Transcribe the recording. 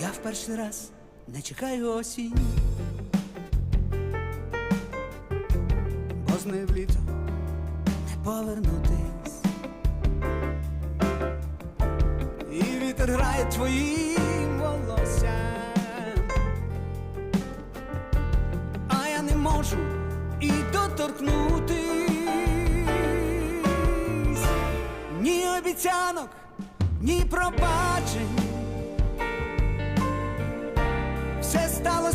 Я в перший раз не чекаю осінь, бо з нею в літо не повернутись. І вітер грає твоїм волоссям, а я не можу і доторкнутись ні обіцянок, ні пробачень.